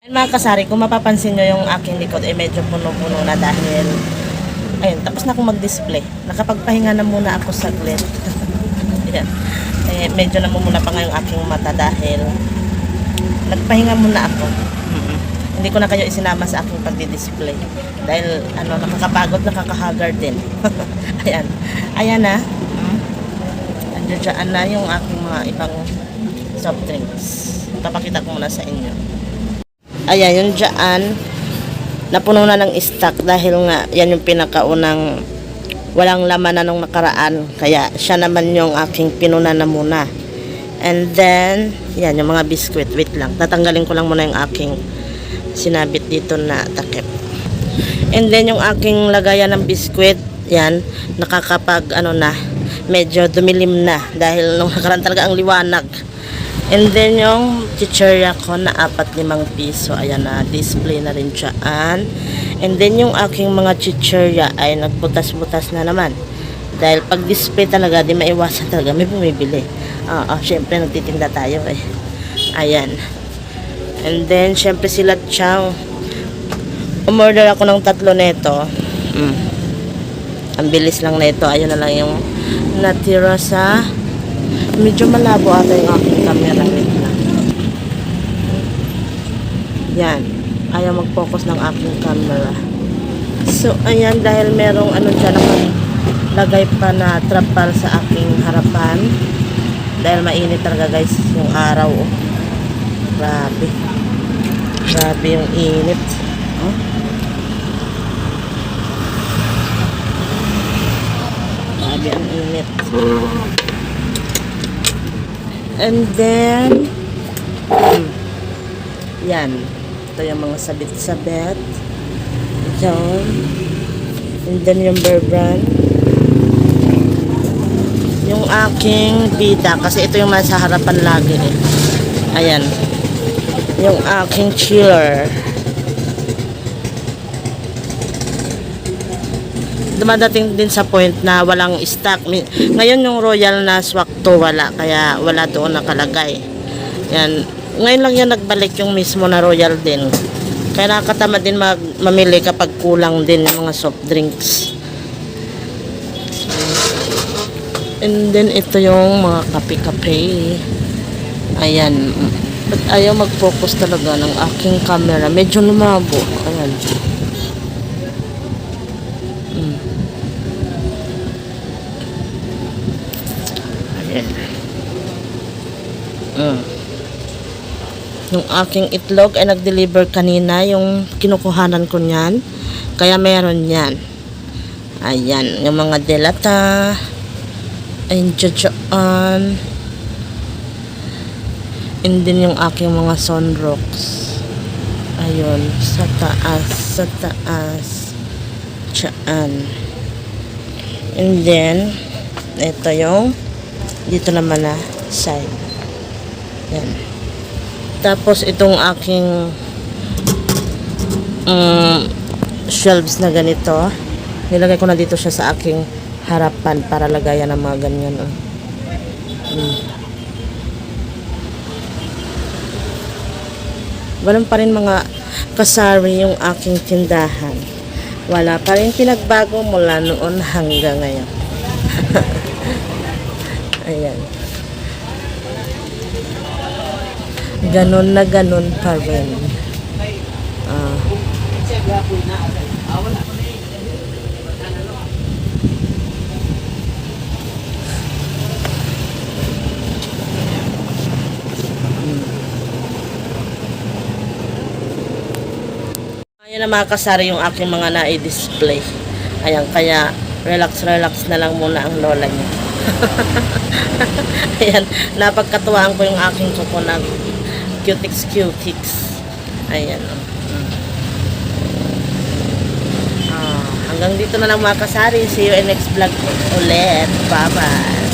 Mga kasari, kung mapapansin nyo yung aking likod, eh medyo puno-puno na dahil, ayun, tapos na akong mag-display. Nakapagpahinga na muna ako saglit. Ayan. Eh, medyo namumula pa nga yung aking mata dahil nagpahinga muna ako. Mm-mm. Hindi ko na kayo isinama sa aking pagdi-display. Dahil, ano, nakakapagod, nakakahagar din. Ayan. Ayan na. Mm. Andiyan na yung aking mga ibang soft drinks. Papakita ko muna sa inyo. Ayan, yung dyan, napuno na ng stock dahil nga yan yung pinakaunang walang laman na nung nakaraan. Kaya siya naman yung aking pinuna na muna. And then, yan, yung mga biskwit. Wait lang, tatanggalin ko lang muna yung aking sinabit dito na takip. And then, yung aking lagayan ng biskwit, yan, nakakapag, ano na, medyo dumilim na dahil nung nakaraan talaga ang liwanag. And then yung chichirya ko na 4-5 piso. Ayan na, display na rin dyan. And then yung aking mga chichirya ay nagbutas-butas na naman. Dahil pag display talaga, di maiwasan talaga. May bumibili. Ah, ah, syempre nagtitinda tayo eh. Ayan. And then, syempre sila chow. Umorder ako ng tatlo nito. Mm. Ang bilis lang nito. Ayun na lang yung natira sa medyo malabo ata yung aking camera. wait lang yan. Ayaw mag-focus ng aking camera. So ayan dahil merong ano dyan lagay pa na trapal sa aking harapan. Dahil mainit talaga guys yung araw. Oh. grabe. Grabe yung init. Oh. grabe ang init And then, hmm, yan. Ito yung mga sabit-sabit. Yan. And then yung bear brand. Yung aking bida, kasi ito yung nasa harapan lagi eh. Ayan. Yung aking chiller. Dumadating din sa point na walang stock. Ngayon yung Royal na swakto wala, kaya wala doon nakalagay. Yan. Ngayon lang yan nagbalik yung mismo na Royal din. Kaya nakakatama din mag mamili kapag kulang din yung mga soft drinks. And then ito yung mga kape-kape. Ayan. Ba't ayaw mag-focus talaga ng aking camera? Medyo lumabo. Ayan. Mm. Yung aking itlog ay nag-deliver kanina yung kinukuhanan ko niyan. Kaya meron yan. Ayan. Yung mga delata. Ayun dyan. And then yung aking mga sunrocks. Ayun. Sa taas. Sa taas. Diyan. And then, ito yung dito naman na side. Yan. Tapos itong aking um, shelves na ganito, nilagay ko na dito siya sa aking harapan para lagayan ng mga ganyan. Oh. Mm. Ganun pa rin mga kasari yung aking tindahan. Wala pa rin pinagbago mula noon hanggang ngayon. Ayan. Ganon na ganon pa rin. Ah. Ayan na mga kasari yung aking mga na-display. Ayan, kaya relax-relax na lang muna ang lola niya. Ayan, napagkatuwaan ko yung aking na cutix cutix. Ayan. Ah, hanggang dito na lang mga kasari. See you in next vlog ulit. Bye-bye.